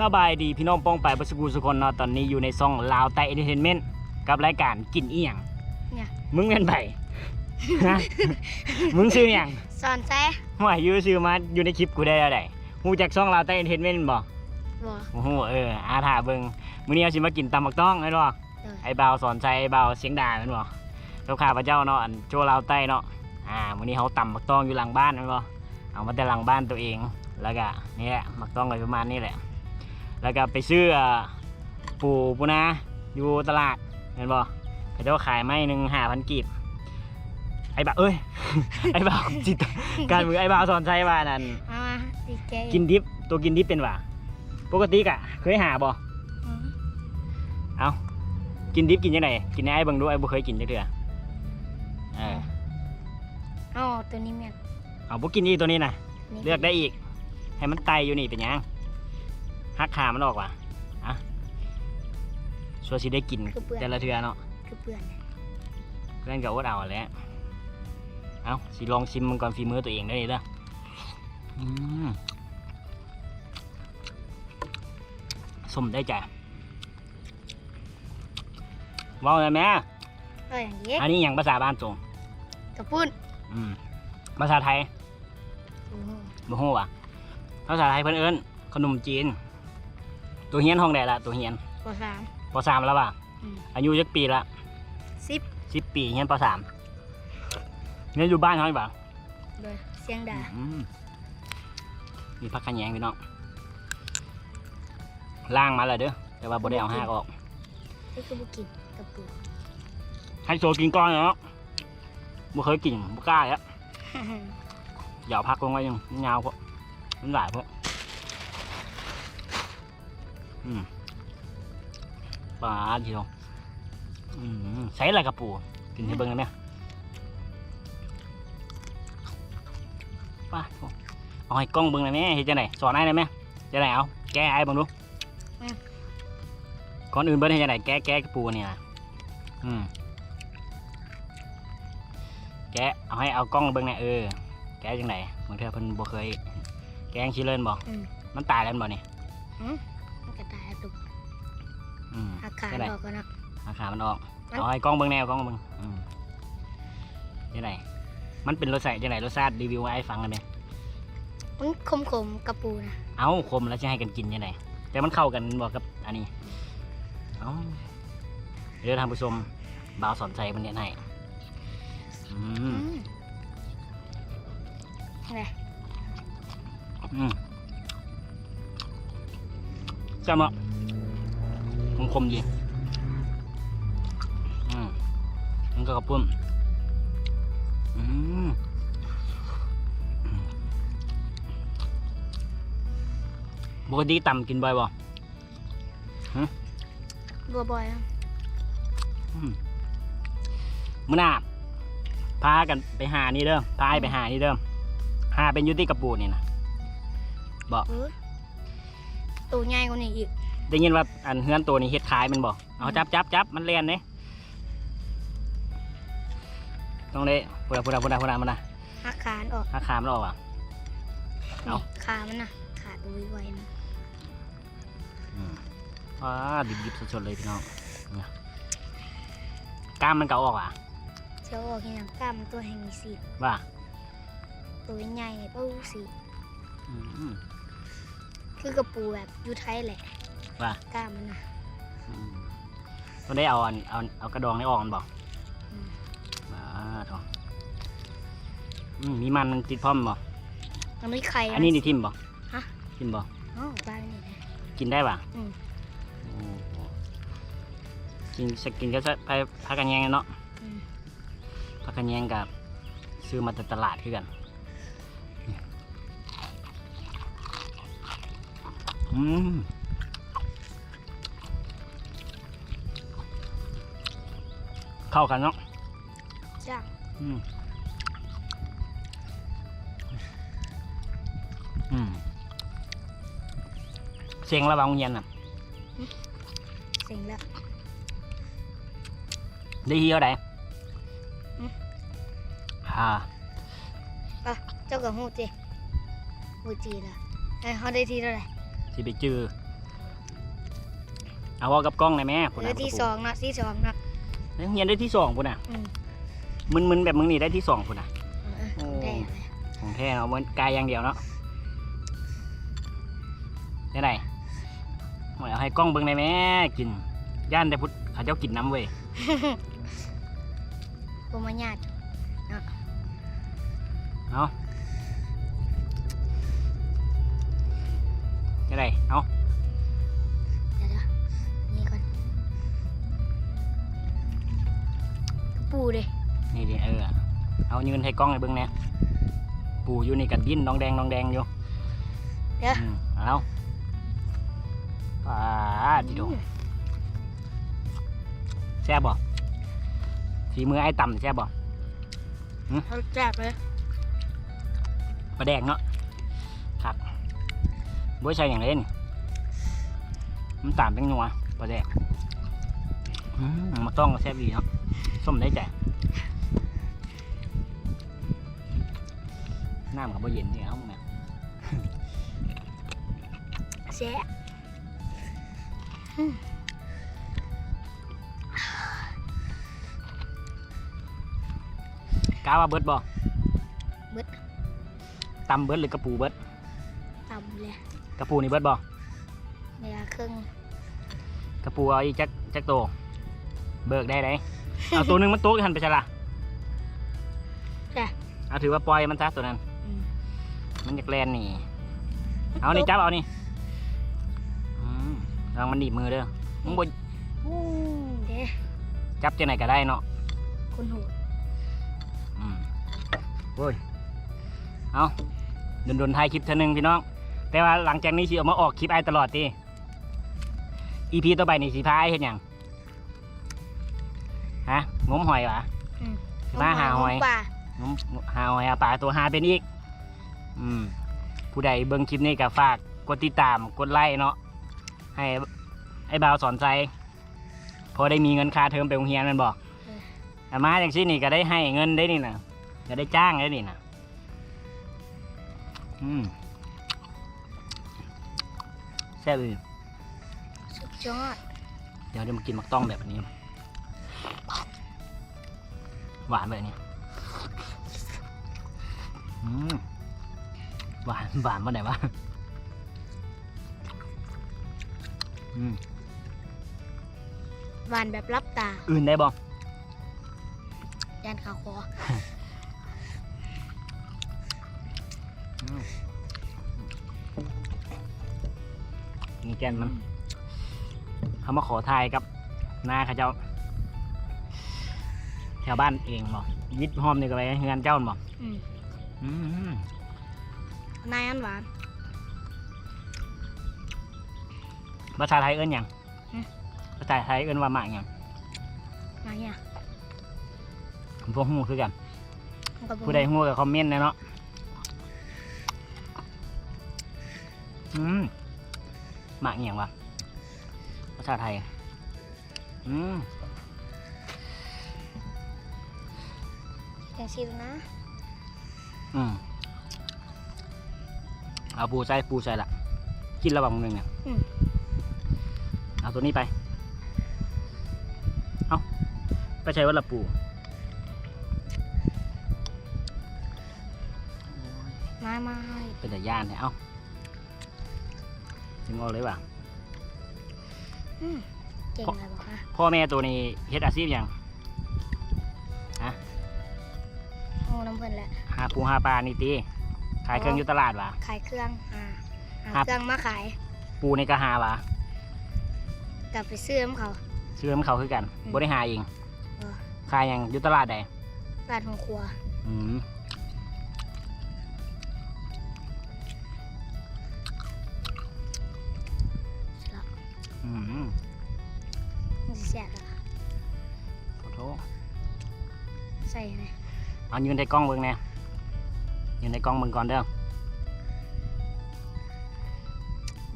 สบายดีพี่น้องป้องไปบัสกูสุคนเนาะตอนนี้อยู่ในซ่องลาวไตเอนเตอร์เทนเมนต์กับรายการกินเอียงเนี่ยมึงเป็นไผฮะมึงชื่อหยังสอนแซ่ห่วยอยูชื่อมาอยู่ในคลิปกูได้แล้วไดฮู้จักซ่องลาวไตเอนเตอร์เทนเมนต์บ่บ่โอ้โหเอออาถ่าเบิ่งมื้อนี้เอาสิมากินตำบักต้องแม่นบ่เออไอ้บ่าวสอนใจไอ้บ่าวเสียงด่าแม่นบ่กับข้าพเจ้าเนาะอันโจลาวใต้เนาะอ่ามื้อนี้เฮาตำบักต้องอยู่หลังบ้านแม่นบ่เอามาแต่หลังบ้านตัวเองแล้วก็นี่แหละบักต้องก็ประมาณนี้แหละ แล้วก็ไปซื้ออ่าปูปูนาอยู่ตลาดเห็นบ่เขาเจ้าขายไม้หนึ่งห้าพันกีบไอ้บ่าวเอ้ย ไอ้บ่าวจิตการมือไอ้บ่าวสอนใจว่านั่นเอามาดีแกกินดิบตัวกินดิบเป็นว่าปกติกะ เคยหาบ่อืมเอากินดิบกินยังไงกินให้ไอ้เบิ่งดูไอ้บ่เคยกินจักเทื่อเออเอาตัวนี้แม่นเอาบ่กินอีกตัวนี้น่ะนี่เลือกได้อีก ให้มันไตอยู่นี่เป็นหยัง หักขามันออกว่ะอะชัวร์สิได้กินคือเปื่อน แต่ละเทื่อเนาะคือเปื่อนนะเพื่อนก็อดเอาแหล้วเอาสิลองชิมมันก่อนฝีมือตัวเองได้เลยเด้ออืมสมได้จ้ะเว้าเลยแม่ เอออย่างนี้อันนี้อย่างภาษาบ้านตรง กระปุ้นอืมภาษาไทยโอ้โหบ่ฮู้ว่ะภาษาไทยเพิ่นเอิ้นขนมจีน ตัวเฮียนห้องใดละตัวเฮียนปสาม ปสามแล้วว่ะอืม อายุจักปีละสิบสิบปีเฮียนปสามเฮียนอยู่บ้านเขาอีกบ่าโดยเสียงด่าอืมมีพักขะแยงพี่น้องล่างมาแล้วเด้อแต่ว่าบ่ได้เอาหากออกนี่คือบุกินกระปุกให้โซกินก่อนเนาะบ่เคยกินบ่กล้าแล้วอย่าเอาพักลงไว้ยังยาวเพราะมันหลายเพราะอืม ปลาทีเดียวอืมใส่อะไรกระปูกินให้เบิ่งได้ไหมไป้าเอาให้กล้องเบิ่งได้ไหมเฮ็ดจังไดสอนให้ได้ไหมจังไดเอาแก้ให้เบิ่งดูก่อนอื่นเบิ่งเฮ็ดจังไดแก้แก้กระปูนี่นะอืมแกะเอาให้เอากล้องเบิ่งหน่อยเออแกะจังไดบางเทื่อเพิ่นบ่เคย แกงชิเลินบ่อืมมันตายแล้วบ่นี่มันกระต่ายตุก อืมอาคารได้ไหนออกก่อนเนาะอาขามันออกมันเอาให้กล้องเบิ่งแนวกล้องเบิ่งอืมจังไดมันเป็นรสชาติจังไดรสชาติรีวิวให้ไอ้ฟังกันเด้มันคมขมๆกระปูนะเอ้าคมแล้วจะให้กันกินจังไดแต่มันเข้ากันบ่กับอันนี้เอ้าเดี๋ยวท่านผู้ชมบ่าวสอนใจมันเนี่ยให้อืมอืมอะไรอืมจำอะค มคมๆดีอืมมันก็กระปุ้มอืมปกติต่ำกินบ่อยบ่บัวบอยอะมื้อหน้าพากันไปหานี่เด้อพาให้ไปหานี่เด้อหาเป็นอยุติกระปูนี่นะเออตัวใหญ่กว่านี้อีก ได้ยินว่าอันเฮือนตัวนี้เฮ็ดขายแมันบ่เอาจับจับจับมันเลียนเด้ต้องได้พุดาพุดาพุดาพุดามันนะหักขานออกถ้าขามนออกอะเอานี่ขามันนะขาดอุ้ยไวๆนะว้าดิบดิบๆสดๆเลยพี่น้องเนี่ยกล้ามมันเก่าออกอะเจ้าออกอย่างกล้ามมันตัวแห่งมีสีว่าตัวใหญ่ปูสีอืมคือกระปูแบบอยูไทยแหละ ว่ากล้ามมันนะอืมต้องได้เอาอันเอาเอากระดองนี่ออกมันบอกอืมว้าทองอืมมีมันมันติดพร้อมบ่มันไม่ไข่อันนี้นี่ทิมบ่ฮะทิมบ่อ๋อบ้านนี่นะกินได้ป่ะอืมโอ้โหกินจะกินก็จะไปพักกันแยงกันเนาะอืมพักกันแยงกับซื้อมาจากตลาดคือกันอืม เข้ากันเนาะจ้างอืมอืมเสียงระวังเย็นอะเซ็งแล้วได้เฮียได้อืมฮ่าเจ้ากับหูจีหูจีละไอ้ยเขาได้ทีเท่าไหร่สิไปจือเอาเว่ากับกล้องได้ไหมพุ่นเรือน่ะที่สองเนาะที่สองเนาะ เฮียนได้ที่สองพุ่นน่ะ อืมมึนๆแบบมึงนี่ได้ที่สองพุ่นน่ะเออได้เลยของแท้เนาะมันกายอย่างเดียวเนาะได้ไหนหมายเอาให้กล้องเบิ่งได้ไหมกิน ย่านแต่พุทธเขาเจ้ากินน้ำเว้ยผมมาญาติเอาได้ไหนเอา ดินี่ดิเออเอายืนให้กล้องให้เบิ่งแหน่ปูอยู่นี่กัดดิ้นน้องแดงน้องแดงอยู่เดี๋ยวอืมเอาปาดดิโดแซ่บบ่ฝีมือไอ้ต่ำแซ่บบ่เขาแซ่บเลยปลาแดงเนาะครับบ่ใช่อย่างเล่นมันตามเป็นนัวปลาแดงอืมมาต้องก็แซ่บดีเนาะ ส้มได้ใจน้ำกับบ่เย็นนี่เอ้าแม่แซ่บกาว่าเบิดบ่เบิดตำเบิดหรือกระปูเบิดต่ำเลยกระปูนี่เบิดบ่เวลาครึ่งกระปูเอาอีกจักจักโตเบิกได้ไหน เอาตัวหนึงมันโต๊ะหันไปซะละจ้ะ เอาถือว่าปล่อยมันซะตัวนั้น อืมมันอยากแลนหนี่ เอานี่จับเอานี่อืมลองมันดีบมือเด้อมึงบ่อู้เด้จับจังไหนก็ได้เนาะคุณหูอืมโอ้ย เอาโดนโดนๆถ่ายคลิปเท่านึงพี่น้อง แต่ว่าหลังจากนี้สิเอามาออกคลิปไอตลอดตีอีพีต่อไปนี่สิพาไอเห็นยัง ฮะงมหอยวะอืมมาหาหอยปลางมหาหอยหาปลาตัวหาเป็นอีก อืม ผู้ใดเบิ่งคลิปนี้ก็ฝากกดติดตามกดไลค์เนาะให้ไอ้บ่าวสอนใจพอได้มีเงินค่าเทอมไปโรงเรียนแมันบอกแต่มาอย่างที่นี่ก็ได้ให้เงินได้นี่นะก็ได้จ้างได้นี่นะอืมแซ่บเลยสุดยอดเดี๋ยวเดี๋ยวมากินมักต้องแบบนี้ หวานแบบนี้อืมหวานหวานมาไหนวะอืมหวานแบบรับตา อื่นได้บ่ยานขาวคออืมนี่แกนมันเขามาขอทายกับนาเขาเจ้า แถวบ้านเองบ่วิทย์หอมนี่ก็ไปเฮือนเจ้าบ่อืมอืมนายอันหวานภาษาไทยเอิ้นหยังอืมภาษาไทยเอิ้นว่าหมากหยังมาเนี่ยผมพวกฮู้คือกันมันก็บ่ผู้ใดฮู้ก็คอมเมนต์นะเนาะอืมหมากหยังวะภาษาไทยอืม จังสินะ อืมเอาปูใส่ปูใส่ละกินระหว่างหนึ่งเนี่ยอืม เอาตัวนี้ไป เอาไปใช้วัดละปูมามาเป็นแต่ย่านเนี่ยเอาถึงเอาเลยว่ะ อืมเก่งเลยบอกนะพ่อแม่ตัวนี้เฮ็ดอาชีพหยัง โอ้น้ำเพิ่นแหละหาปูหาปลานี่ตีขายเครื่องอยู่ตลาดวะขายเครื่องอ่าหาครับเครื่องมาขาย ปูในก็หาวะกลับไปซื้อน้ำเขาซื้อน้ำเขาคือกันอืมบ่ได้หาเองเออขายหยังอยู่ตลาดใดร้านหัวครัวอืมแล้วอืมมันสิแซ่บแล้วค่ะขอโทษใส่ไหม เอายืนในกล้องเบิ่งแน่ยืนในกล้องเบิ่งก่อนเด้อ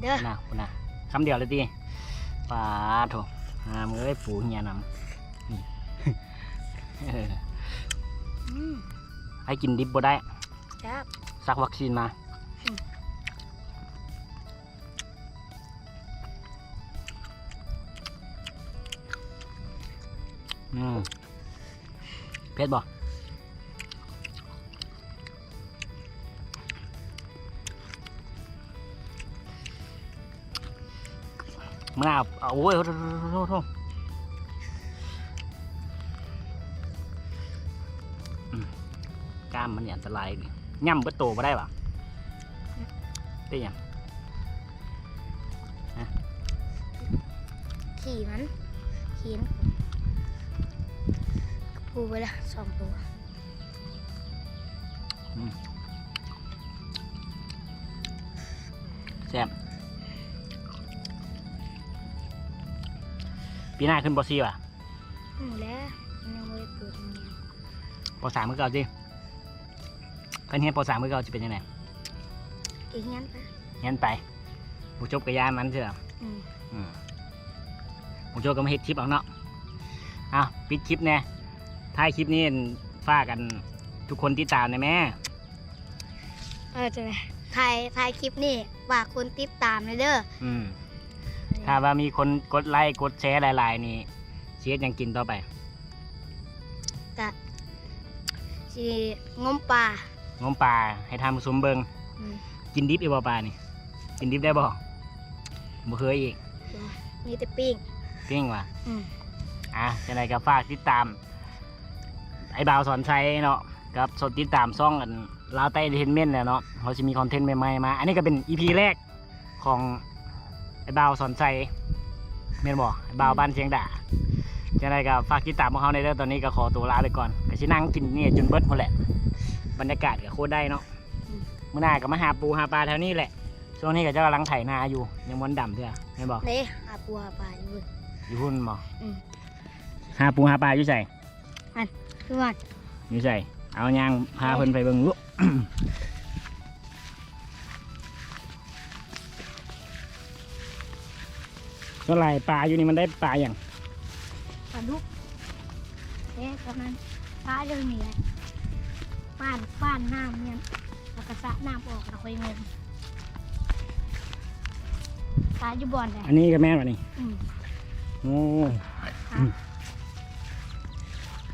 เด้อนะคุณนะคำเดียวเลยตีปลาโถหามเอ้ยปูเฮียนำนี่เอออืมให้กินดิบบ่ได้แซ่บสักวัคซีนมาอืมออืมเผ็ดบ่ มะนาวเอาโอ้ยโทษโทษโทษโทษอืมกล้ามมันเนี่ยอันตรายดิย่ำเบิดโตมาได้ปะได้ยังขี่มันขี่มันปูไปละสองตัว ปีหน้าขึ้นปสี่ป่ะอืมแล้วมันยังไม่ได้เปิดโรงเรียนปสามเมื่อก่อนสิเพิ่นเฮียนปสามเมื่อก่อนจะเป็นยังไงอีกงั้นปะเฮียนไปผู้จบกับยานมันเถอะอืมอืมผู้จบก็มาเฮ็ดคลิปเอาเนาะอะปิดคลิปแน่ท้ายคลิปนี้ฝากกันทุกคนที่ตามนะแม่เออจะไงถ่ายถ่ายคลิปนี่ฝากคนติดตามเลยเด้อ อืม ถ้าว่ามีคนกดไลค์กดแชร์หลาย ๆ นี่เชียดยังกินต่อไปกะสิงมปลางมปลาให้ทำผสมเบิงอืมกินดิบอีกบ่ปลานี่ กินดิบได้บ่บ่เคยอีกมีแต่ปิ้งปิ้งว่ะ อืมอะจะไรก็ฝากติดตาม ไอ้บ่าวสอนชัยเนาะกับสดติดตามซ่องกันลาวใต้เทนเมนต์เนี่ยเนาะเขาจะมีคอนเทนต์ใหม่ๆมา อันนี้ก็เป็นอีพีแรกของไอ้ บ่าวสอนชัยเมนบ่ไอ้บ่าวบ้านเสียงด่าจะไรก็ฝากติดตามพวกเขาในเรื่องตอนนี้ก็ขอตัวลาไปก่อนก็ชินั่งกินนี่จนเบิดหมดแหละ บรรยากาศก็โคตรได้เนาะเมื่อหน้าก็มาหาปูหาปลาแถวนี้แหละ ช่วงนี้ก็จะกำลังไถนาอยู่ยังมันดำเถอะเห็นบ่เด้หาปูหาปลาอยู่เว้ยอยู่หุ่นบ่อืมหาปูหาปลาอยู่ใส่คือว่าอยู่ใส่เอายางพาเพิ่นไปเบิ่งลู กก็ไหลปลาอยู่นี่มันได้ปลาอย่างปลาดุกเอ๊ะตอนนั้นปลาเรื่องนี้แหละป้านป้านน้ำเนี่ยแล้วก็สระน้ำออกแล้วค่อยงมปลาอยู่บ่อนเลยอันนี้ก็แม่นวะนี่อืมโอ้ครับ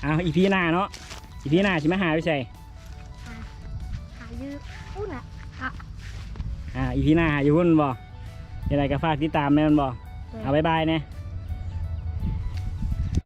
เอาอีพีหน้าเนาะอีพีหน้าสิมาหาอยู่ใส่หาอยู่พูดน่ะอ่าอีพีหน้าหาอยู่หุ่นบ่ยังไงก็ฝากติดตามแม่นบ่ เอาบายบายเนี่ย